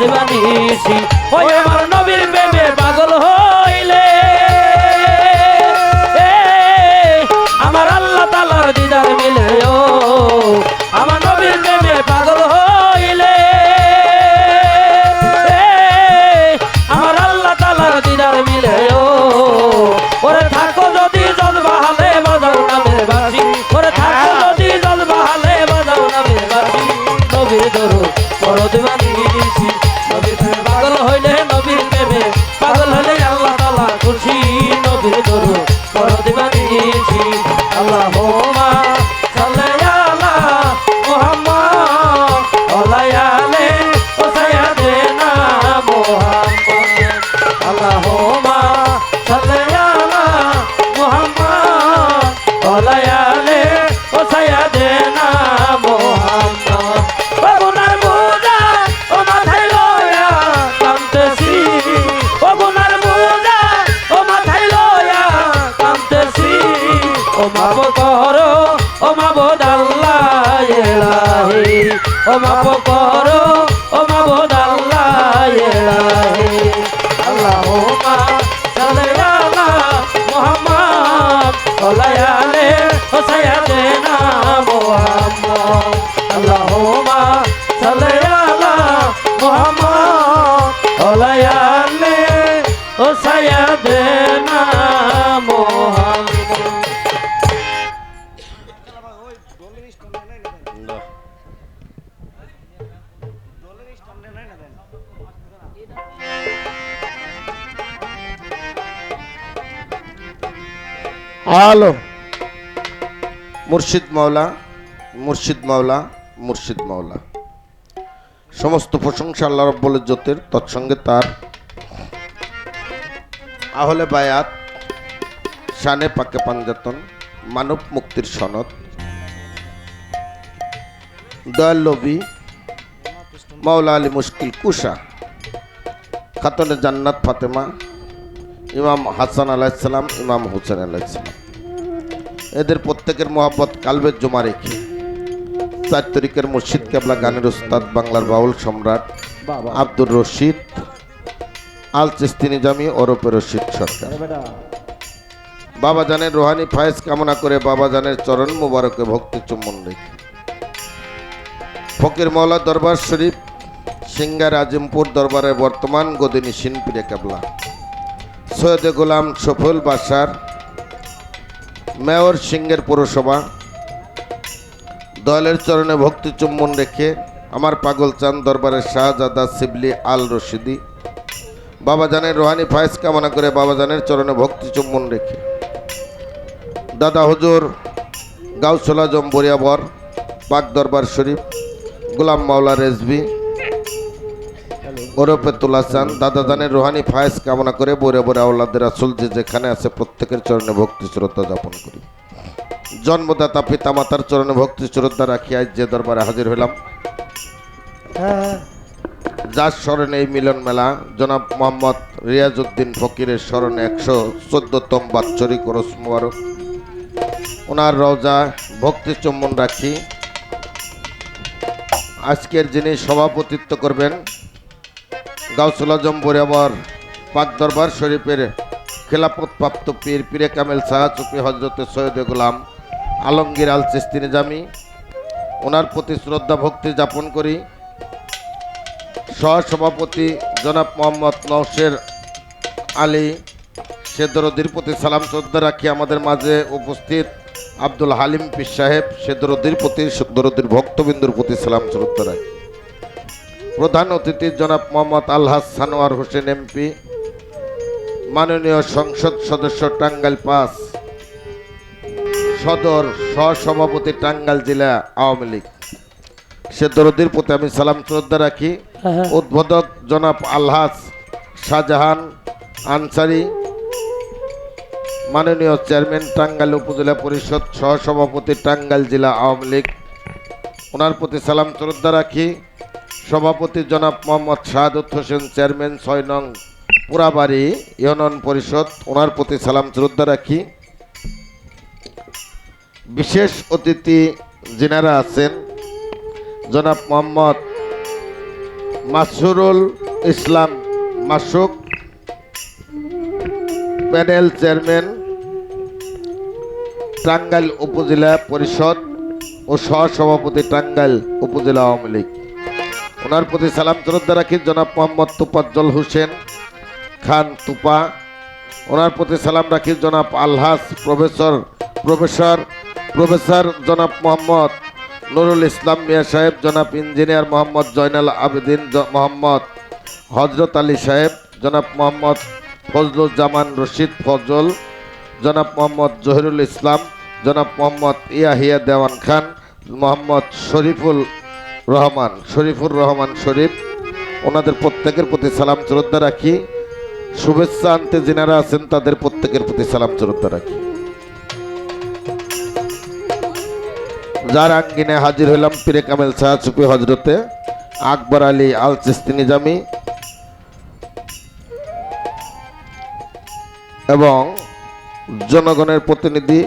দিবানিছি ওই আমার হ্যালো মুর্শিদ মাওলা মুর্শিদ মাওলা মুর্শিদ মাওলা। সমস্ত প্রশংসা আল্লাহ রব্বুল ইজ্জতের, তৎসঙ্গে তার আহলে বায়াত, শানে পাকে পাঞ্জাতন মানব মুক্তির সনদ। দয়াল লবি মাওলা আলী মুশকিল কুশা, খাতনে জান্নাত ফাতেমা, ইমাম হাসান আলাইসালাম ইমাম হুসেন আলাইসালাম এদের প্রত্যেকের মোহাব্বত কালবের জমা রেখে চার তারিখের মুর্শিদ কেবলা গানের উস্তাদ বাংলার বাউল সম্রাট আব্দুর রশিদ আল চিস্তি নিজামি ওরফে রশিদ সরকার। বাবা জানের রোহানি ফায়েজ কামনা করে বাবা জানের চরণ মুবারকে ভক্তি চুম্বন রেখে। ফকির মৌলা দরবার শরীফ সিঙ্গার আজিমপুর দরবারের বর্তমান গদিনী শিনপিরে কেবলা। সৈয়দে গোলাম সফল বাসার মেয়র সিংহের পৌরসভা। দয়ালের চরণে ভক্তি চুম্বন রেখে আমার পাগল চান দরবারের শাহজাদা শিবলি আল রশিদি বাবা জানের রোহানি ফায়েজ কামনা করে বাবা জানের চরণে ভক্তি চুম্বন রেখে। দাদা হুজুর গাউসলা জম্বরিয়াবর পাক দরবার শরীফ, গোলাম মাওলা রেজবি ওরফে তুলা চান দাদা দানের রোহানি ফায়েজ কামনা করে বরে বরে আওলাদের আসল যে যেখানে আছে প্রত্যেকের চরণে ভক্তি শ্রদ্ধা যাপন করি। জন্মদাতা পিতা মাতার চরণে ভক্তি শ্রদ্ধা রাখি, আজ যে দরবারে হাজির হইলাম। যার স্মরণে এই মিলন মেলা, জনাব মোহাম্মদ রিয়াজউদ্দিন ফকিরের স্মরণে একশো চোদ্দতম বাৎসরিক ওরস মুবারক। ওনার রওজা, ভক্তি চুম্বন রাখি। আজকের যিনি সভাপতিত্ব করবেন গাউসুল আজম বরাবর পাক দরবার শরীফের খেলাপত প্রাপ্ত পীর পীরে কামেল শাহ চুপি হজরতে সৈয়দ গোলাম আলমগীর আল চিস্তি নিজামি। ওনার প্রতি শ্রদ্ধা ভক্তি যাপন করি। সহসভাপতি জনাব মোহাম্মদ নওশের আলী সে দরদির প্রতি সালাম শ্রদ্ধা রাখি। আমাদের মাঝে উপস্থিত আব্দুল হালিম পীর সাহেব সে দরদির প্রতি দরদির ভক্তবিন্দুর প্রতি সালাম শ্রদ্ধা রাখি। প্রধান অতিথি জনাব মোহাম্মদ আলহাস সানোয়ার হোসেন এমপি মাননীয় সংসদ সদস্য টাঙ্গাইল পাস সদর সহসভাপতি টাঙ্গাইল জেলা আওয়ামী লীগ। সে দরদির প্রতি আমি সালাম শ্রদ্ধা রাখি। উদ্বোধক জনাব আলহাস শাহজাহান আনসারি মাননীয় চেয়ারম্যান টাঙ্গাইল উপজেলা পরিষদ সহসভাপতি টাঙ্গাইল জেলা আওয়ামী লীগ। ওনার প্রতি সালাম শ্রদ্ধা রাখি। সভাপতি জনাব মোহাম্মদ শাহাদুত হোসেন চেয়ারম্যান ছয় নং পুরাবাড়ি ইউনিয়ন পরিষদ, ওনার প্রতি সালাম শ্রদ্ধা রাখি। বিশেষ অতিথি যিনারা আছেন, জনাব মোহাম্মদ মাসুরুল ইসলাম মাসুক, প্যানেল চেয়ারম্যান, টাঙ্গাইল উপজেলা পরিষদ ও সহসভাপতি টাঙ্গাইল উপজেলা আওয়ামী লীগ। ওনার প্রতি সালাম শ্রদ্ধা রাখি জনাব মোহাম্মদ তুপাজ্জল হোসেন খান তুপা। ওনার প্রতি সালাম রাখি জনাব আলহাস প্রফেসর প্রফেসর প্রফেসর জনাব মোহাম্মদ নুরুল ইসলাম মিয়া সাহেব, জনাব ইঞ্জিনিয়ার মোহাম্মদ জয়নাল আবেদিন মোহাম্মদ হজরত আলী সাহেব, জনাব মোহাম্মদ ফজলুজ্জামান রশিদ ফজল, জনাব মোহাম্মদ জহিরুল ইসলাম, জনাব মোহাম্মদ ইয়াহিয়া দেওয়ান খান, মোহাম্মদ শরীফুল রহমান, শরীফুর রহমান শরীফ, ওনাদের প্রত্যেকের প্রতি সালাম শ্রদ্ধা রাখি। শুভেচ্ছা আনতে যিনারা আছেন, তাদের প্রত্যেকের প্রতি সালাম শ্রদ্ধা রাখি। যার আঙ্গিনে হাজির হইলাম পীরে কামেল শাহ হজরতে আকবর আলী আল চিস্তি নিজামি। এবং জনগণের প্রতিনিধি,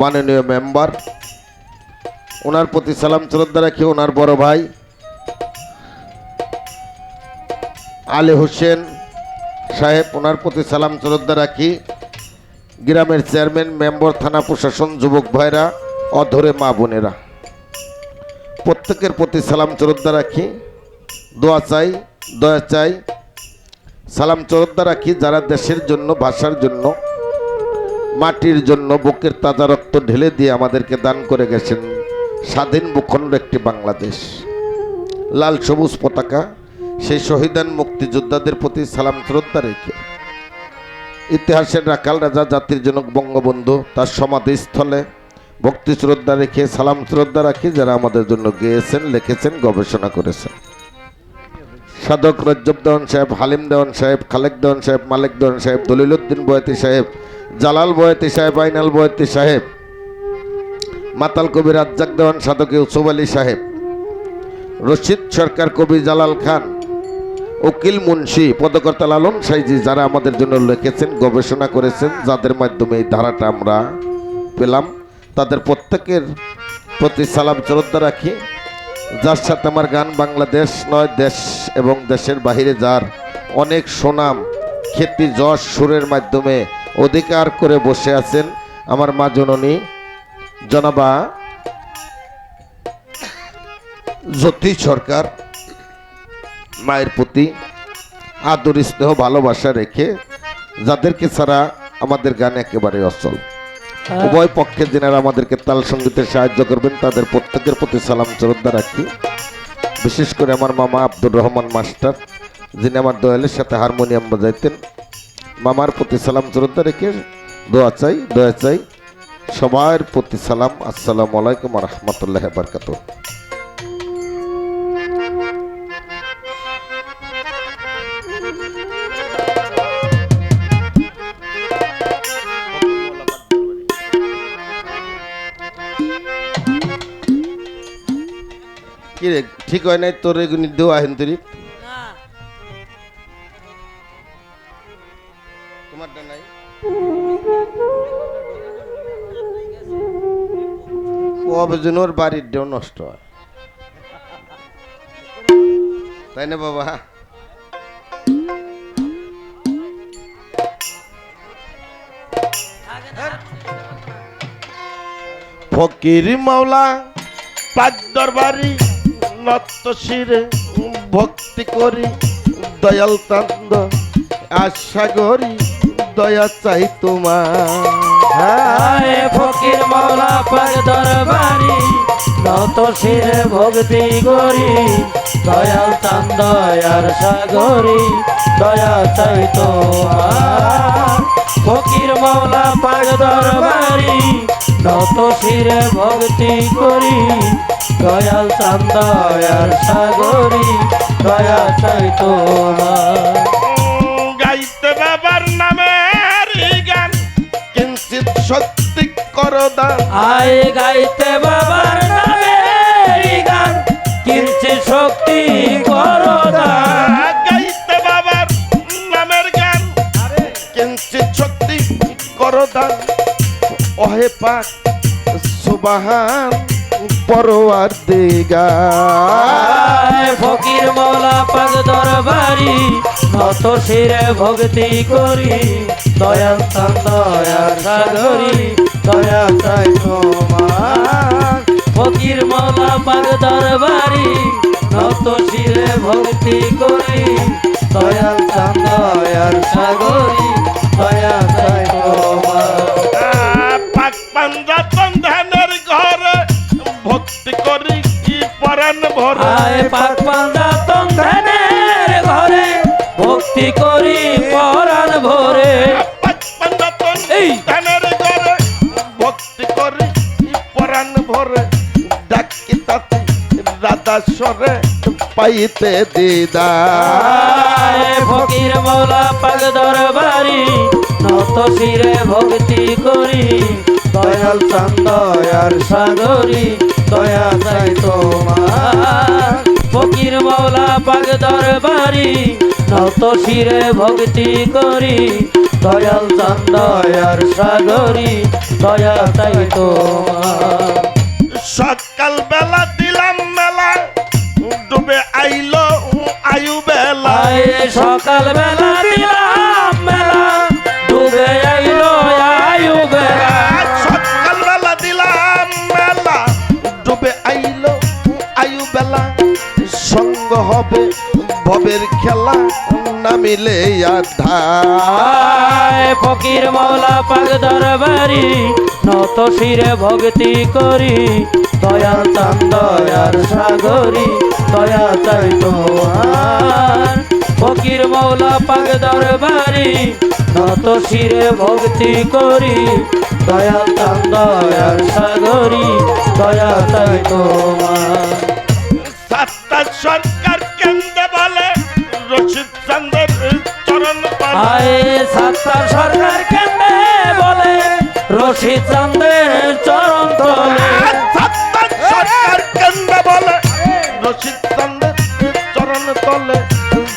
মাননীয় মেম্বার ওনার প্রতি সালাম শ্রদ্ধা রাখি, ওনার বড় ভাই। আলী হোসেন সাহেব, ওনার প্রতি সালাম শ্রদ্ধা রাখি। গ্রামের চেয়ারম্যান, মেম্বার, থানা প্রশাসন, যুবক ভাইরা, অধরে মা বোনেরা। প্রত্যেকের প্রতি সালাম শ্রদ্ধা রাখি। দোয়া চাই, দয়া চাই। সালাম শ্রদ্ধা রাখি যারা দেশের জন্য, ভাষার জন্য, মাটির জন্য, বুকের তাজা রক্ত ঢেলে দিয়ে আমাদেরকে দান করে গেছেন। স্বাধীন ভূখণ্ড একটি বাংলাদেশ। লাল সবুজ পতাকা, সেই শহীদান মুক্তিযোদ্ধাদের প্রতি সালাম শ্রদ্ধা রেখে ইতিহাসের রাখাল রাজা জাতির জনক বঙ্গবন্ধু তার সমাধিস্থলে ভক্তি শ্রদ্ধা রেখে সালাম শ্রদ্ধা রাখি যারা আমাদের জন্য গেয়েছেন, লিখেছেন, গবেষণা করেছেন। সাধক রজ্জব দেওয়ান সাহেব, হালিম দেওয়ান সাহেব, খালেক দেওয়ান সাহেব, মালিক দেওয়ান সাহেব দলিলুদ্দিন বয়াতি সাহেব, জালাল বয়াতি সাহেব, আইনাল বয়াতি সাহেব মাতাল কবি রাজ্জাক দেওয়ান, সাধক ইউসুফ আলী সাহেব, রশিদ সরকার কবি জালাল খান, উকিল মুন্সি, পদকর্তা লালন সাইজি, যারা আমাদের জন্য লিখেছেন, গবেষণা করেছেন, যাদের মাধ্যমে এই ধারাটা আমরা পেলাম, তাদের প্রত্যেকের প্রতি সালাম শ্রদ্ধা রাখি। যার সাথে আমার গান বাংলাদেশ নয়, দেশ এবং দেশের বাহিরে যার অনেক সুনাম খ্যাতি যশ, সুরের মাধ্যমে অধিকার করে বসে আছেন আমার মা জননী জনাবা জ্যোতি সরকার মায়ের প্রতি আদর স্নেহ ভালোবাসা রেখে যাদেরকে ছাড়া আমাদের গান একেবারে অচল। উভয় পক্ষে যিনারা আমাদেরকে তাল সঙ্গীতে সাহায্য করবেন তাদের প্রত্যেকের প্রতি সালাম শ্রদ্ধা রাখি। বিশেষ করে আমার মামা আব্দুর রহমান মাস্টার যিনি আমার দয়ালের সাথে হারমোনিয়াম বাজাইতেন। মামার প্রতি সালাম শ্রদ্ধা রেখে দোয়া চাই দয়া চাই। সবার প্রতি সালাম, আসসালাম আলাইকুম রহমতুল্লাহ বারকাত ঠিক হয় নাই তোর এগুনি দেওয়া আহেন তুই? নাই? কবেজন ওর বাড়ির দেও নষ্ট হয়। তাই না বাবা? ফকির মাওলা পাঁচ দরবারি নত শিরে ভক্তি করি, দয়াল তান্দ আশা করি দয়া চাই তোমার। পাক দরবারি নত শিরে ভক্তি করি। দয়াল চান দয়ার সাগরি দয়া চাই তোমার ফকির মাওলা পাক দরবারি নত শিরে ভক্তি করি। দয়াল চান দয়ার সাগরি দয়া চাই তোমার সত্যি করদান। আয় গাইতে বাবার নামে গান কিনছে শক্তি করদান। গাইতে বাবার নামের গান কিঞ্চিত সত্যি করদান। ওহে পাক সুবাহান পরোয়ার দিগা। ফকির মৌলা পাগ দরবারি নত শিরে ভক্তি করি দয়াল দয়ার সাগরি। দয়া চাই তোমার। ফকির মৌলা পাগ দরবারি নত শিরে ভক্তি করি। দয়াল চান দয়ার সাগরি দয়া চাই তোমার। পাক পাঞ্জাতন ধ্যানের ঘরে ভক্তি করি কি পরাণ ভরে? আয় পাক পান্দা তন ঘরে ভক্তি করি পরাণ ভরে। সরে পাইতে দিদা ফকির মৌলা পাগ দরবারি নত শিরে ভক্তি করি। দয়াল চন্দয়ার সাগরি দয়া চাই তোমার। ফকির মৌলা পাগ দরবারি নত শিরে ভক্তি করি। দয়াল চন্দয়ার সাগরি দয়া চাই তোমার। সকাল সকাল বেলা দিলাম মেলা ডুবে আইলো আয়ু বেলা। সকাল বেলা দিলাম মেলা ডুবে আইলো আয়ু বেলা। সঙ্গ হবে ভবের খেলা নামিলে আধা। আয় ফকির মৌলা পাগ দরবারি নত শিরে ভক্তি করি। দয়াল চান দয়ার সাগরি দয়া চাই তোমার। ফকির মৌলা পাগ দরবারি নত শিরে ভক্তি করি। দয়াল চান দয়ার সাগরি দয়া চাই তোমার। সাতটা সরকার কেন্দ্রে বলে রশিদ চন্দ্রের চরণ আয়ে সাতটা সরকার কেন্দ্রে বলে রশিদ চান্দের চরণ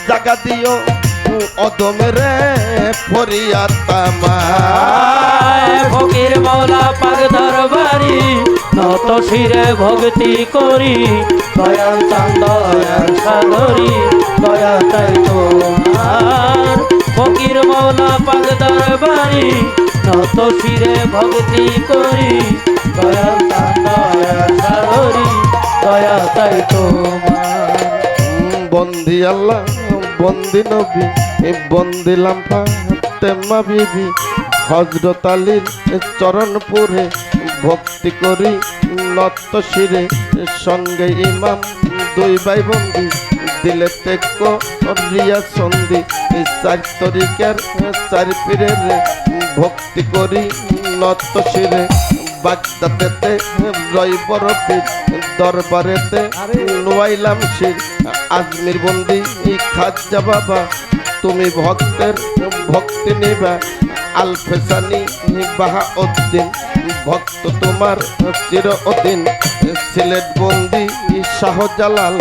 জাগা দিও অদমের ফরিয়া ফকির মৌলা পাগ দরবারি নত শিরে ভক্তি করি। দয়াল চান্দয়ার সাগরি দয়া চাই তোমার। ফকির মৌলা পাগ দরবারি নত শিরে ভক্তি করি। দয়াল চান্দয়ার সাগরি দয়া চাই তোমার। বন্দি আল্লাহ বন্দি নবী বন্দি লাম্পা তেমা বিবি। হজরত আলীর চরণপুরে ভক্তি করি নত শিরে সঙ্গে ইমাম দুই ভাই বন্দি। দিলে তেক রিয়া সন্ধি চার তরিকার চার পীরের ভক্তি করি নত শিরে। বাগদাতেতে রই বরফির দরবারেতে নোয়াইলাম শির। আজমির বন্দি খাজা বাবা তুমি ভক্তের ভক্তি নিবা। আলফেসানি বাহা উদ্দিন ভক্ত তোমার চির অদিন সিলেট বন্দি শাহজালাল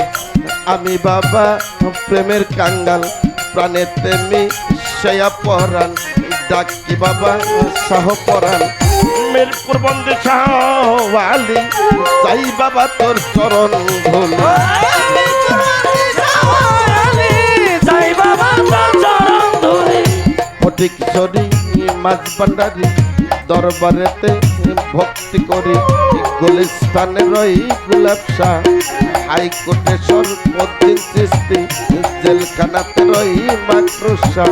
আমি বাবা প্রেমের কাঙ্গাল। প্রাণের তেমি সেয়া পরাণ ডাকি বাবা শাহ পরাণ। মিরপুর বন্দী শাহওয়ালি চাই বাবা তোর চরণ ধুল। ফটিক ছড়ি মাছ ভান্ডারি দরবারেতে ভক্তি করি, গুলিস্তানে রই গোলাপ শাহ হাইকোর্টে সর্বদিন সৃষ্টি, জেলখানাতে রই মাকরুষা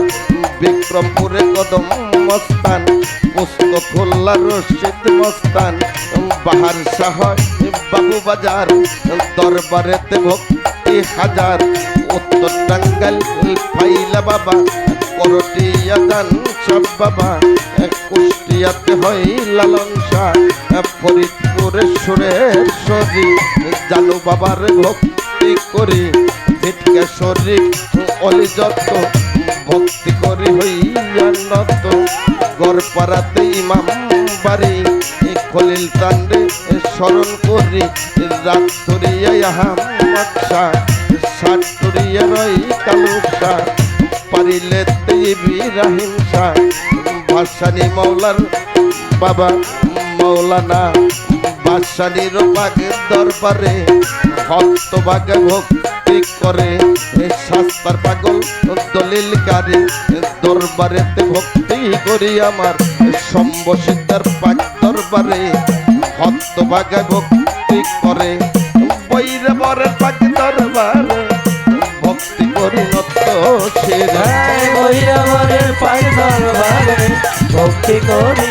বিক্রমপুরে কদম মস্তান পুষ্প খোল্লা রশিদ মস্তান। বাহার শাহ, বাবু বাজার, দরবারেতে ভক্তি হাজার। উত্তর টাঙ্গাইল ফাইলা বাবা করটিয়া দান সব বাবা কুষ্টিয়াতে হয় লালন শাহ। ফরিদপুরে সুরেশ্বরী জানু বাবার ভক্তি করি। ভিটকেশ্বরী অলি যত ভক্তি করি হইয়া নত। গড়পাড়াতে ইমাম বাড়ি খলিল তান্ডে স্মরণ করি। রাত ধরিয়া আহাম মাকসা সাটুরিয়া রই কালুসা পারিলে দেবী রাহিম শাহ ভাসানি মৌলার বাবা মৌলানা। পাশানির পাগের দরবারে ভক্ত বাগে ভক্তি করে। শাস্তার পাগল দলিল গারে দরবারেতে ভক্তি করি আমার। সম্বসিদ্ধার পাক দরবারে ভক্ত বাগে ভক্তি করে। বৈরে বরের পাক দরবারে পায়ে দরবারে, ভক্তি করি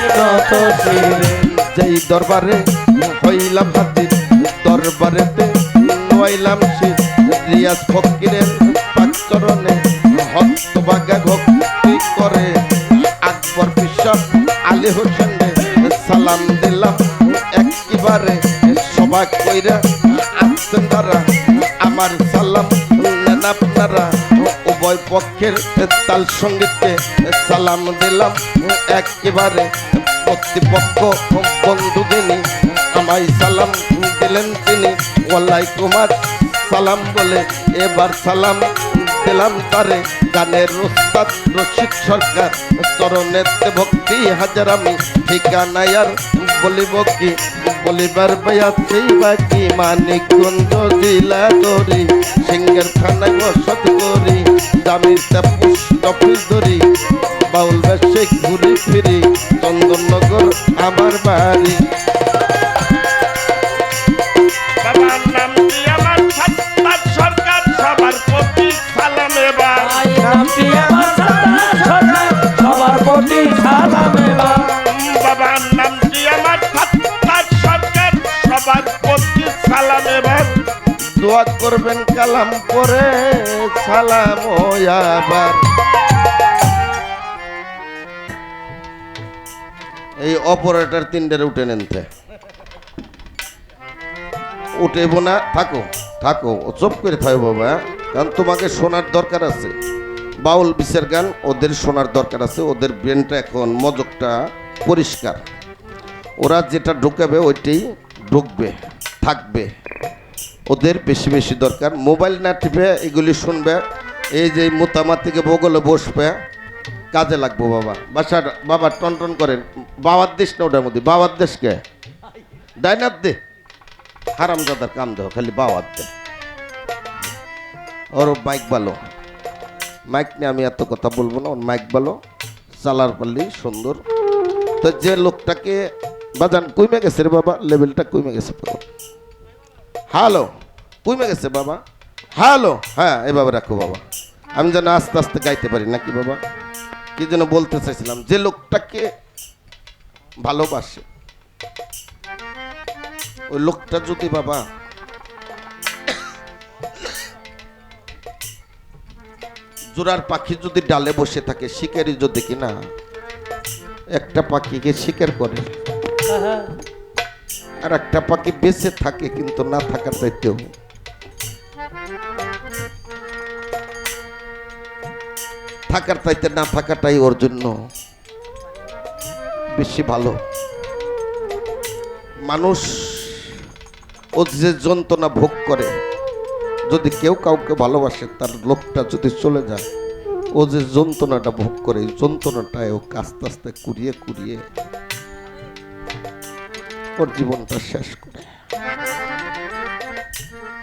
শিরে। যেই দরবারে হইলাম হাজির, দরবারেতে নইলাম সে রিয়াজ ফকিরের পাচরণে ভক্ত বাগা ভক্তি করে। আকবর বিশ্বপ আলী হোসেনে সালাম দিলাম একেবারে। সবাই কইরা আসছেন তারা, আমার সালাম নেন আপনারা। উভয় পক্ষের তাল সঙ্গীতে সালাম দিলাম। একেবারে কর্তৃপক্ষ বন্ধু যিনি আমায় সালাম দিলেন তিনি। ওয়ালাই কুমার, সালাম বলে এবার সালাম দিলাম তারে। গানের রোস্তাদ রশিদ সরকার চরণেতে ভক্তি হাজার আমি। ঠিকানায় আর বলিব কি? বলিবার বয়াছেই বাকি। মানিক মানিকগঞ্জ জেলা ধরি, সিংহের থানা বসত করি। পুষ্ট অফিস ধরি বাউল বেশে ঘুরে ফিরি চন্দননগর আমার বাড়ি। করবেন কালাম পরে, সালাম আবার। এই অপারেটর তিনটের উঠে নেনতে উঠেব না, থাকো থাকো চুপ করে থাকো বাবা কারণ তোমাকে শোনার দরকার আছে। বাউল বিশের গান, ওদের শোনার দরকার আছে, ওদের ব্রেনটা এখন, মজকটা পরিষ্কার। ওরা যেটা ঢুকাবে, ওইটাই ঢুকবে, থাকবে। ওদের বেশি বেশি দরকার। মোবাইল না টিপে এগুলি শুনবে। এই যে মোতামার থেকে বগলে বসবে। কাজে লাগবো বাবা। বাসার বাবা টন টন করেন। বাবার দেশ না ওটার মধ্যে? বাবার দেশকে ডাইনার দে। হারামজাদার কাম দেহ খালি বাবার দে। ওর মাইক ভালো। মাইক নিয়ে আমি এত কথা বলব না, ওর মাইক ভালো। চালার পারলি সুন্দর। তো যে লোকটাকে বাজান কইমে গেছে রে বাবা, লেভেলটা কইমে গেছে। বাবা হ্যালো। কইমে গেছে বাবা? হ্যালো। হ্যাঁ এভাবে রাখো বাবা। আমি যেন আস্তে আস্তে গাইতে পারি নাকি বাবা? কি যেন বলতে চাইছিলাম যে লোকটাকে ভালোবাসে ওই লোকটা যদি বাবা জোড়ার পাখি যদি ডালে বসে থাকে শিকারি যদি কিনা একটা পাখিকে শিকার করে। আর একটা পাখি বেঁচে থাকে কিন্তু না থাকার চাইতেও থাকার চাইতে না থাকাটাই ওর জন্য বেশি ভালো। মানুষ ও যে যন্ত্রণা ভোগ করে, যদি কেউ কাউকে ভালোবাসে, তার লোকটা যদি চলে যায়, ও যে যন্ত্রণাটা ভোগ করে যন্ত্রণাটায় ও আস্তে আস্তে কুড়িয়ে কুড়িয়ে ওর জীবনটা শেষ করে।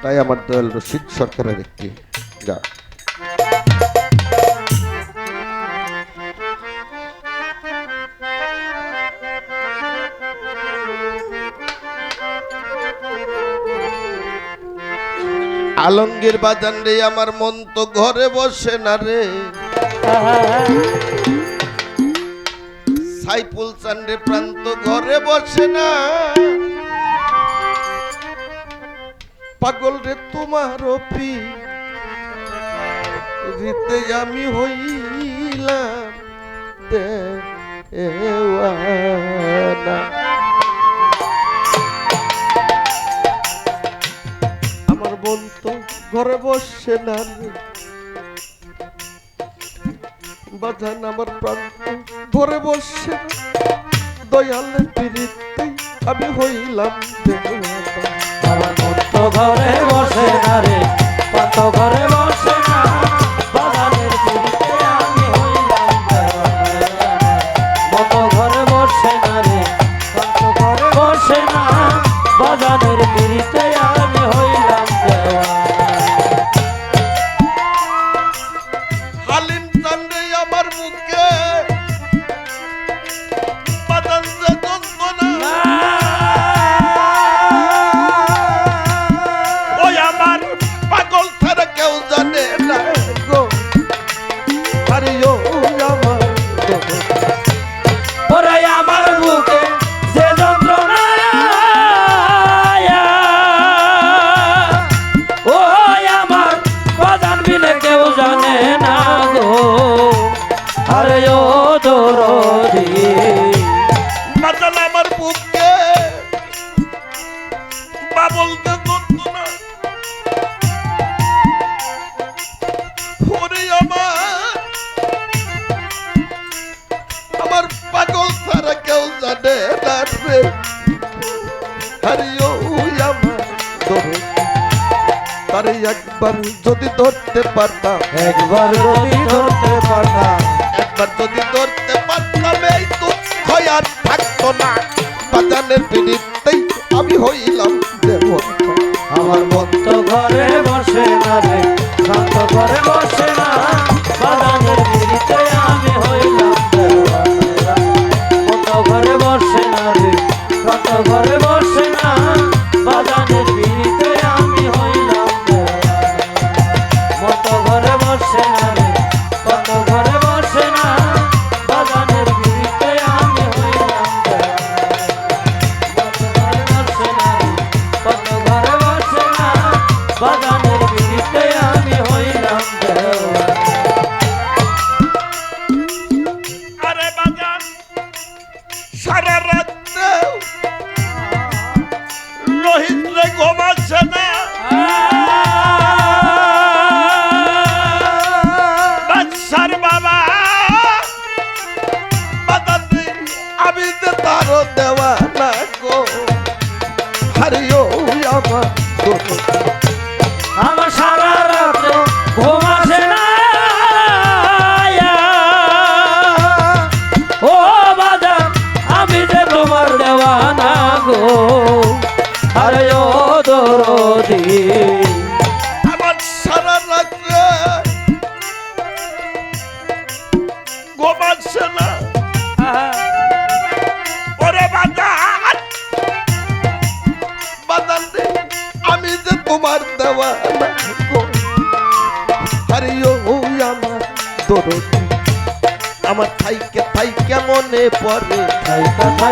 তাই আমার দয়াল রশিদ সরকারের একটি গান আলমগীর বাজান রে, আমার মন তো ঘরে বসে না রে। সাইফুল চান্ডে প্রান্ত ঘরে বসে না। পাগল রে তোমার রীতে আমি হইলাম আমার বোন তো ঘরে বসে না রে। বাজান আমার প্রাণ ধরে বসে না দয়ালের পিড়িতে আমি হইলাম আমার ঘরে বসে না রে ঘরে বসে না একবার যদি ধরতে পারতাম। একবার যদি ধরতে পারতাম। পরে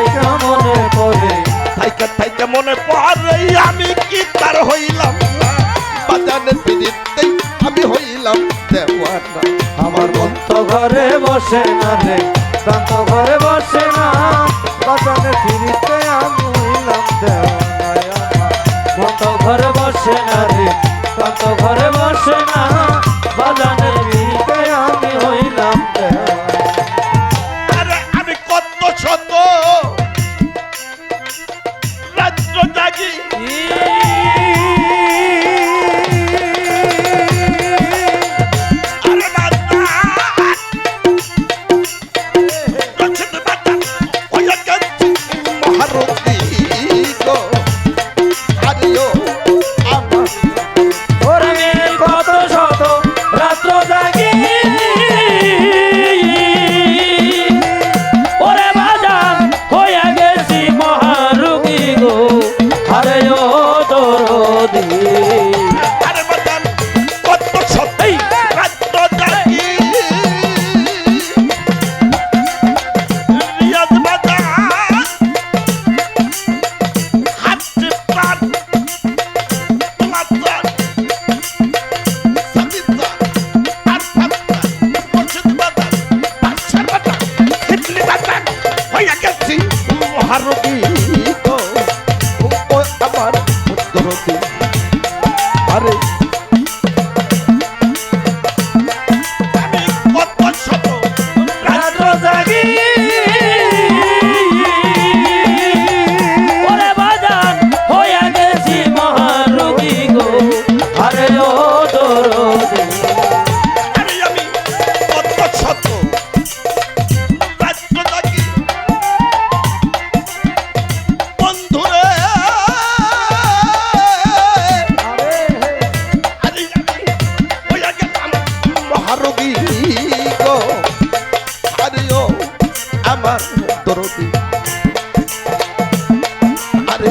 আমার দরদি। আরে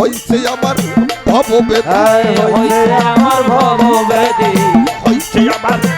হইছে আমার ভববেদী। হইছে আমার ভববেদী। হইছে আমার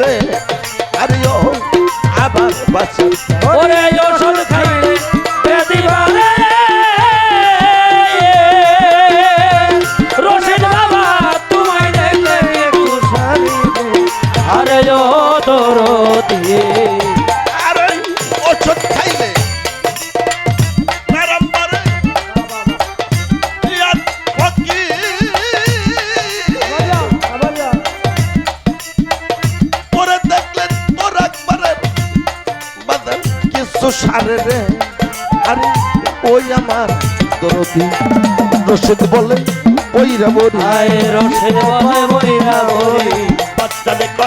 রে আরে আবার বাসি। ওরে রসিক বলে ওই রাবরি আয় রসিক বলে ওই রাবরি বাচ্চা দেখ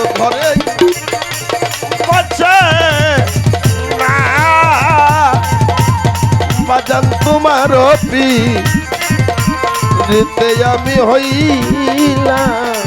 তো ঘরে বাজান তোমার পিতে আমি হইলাম।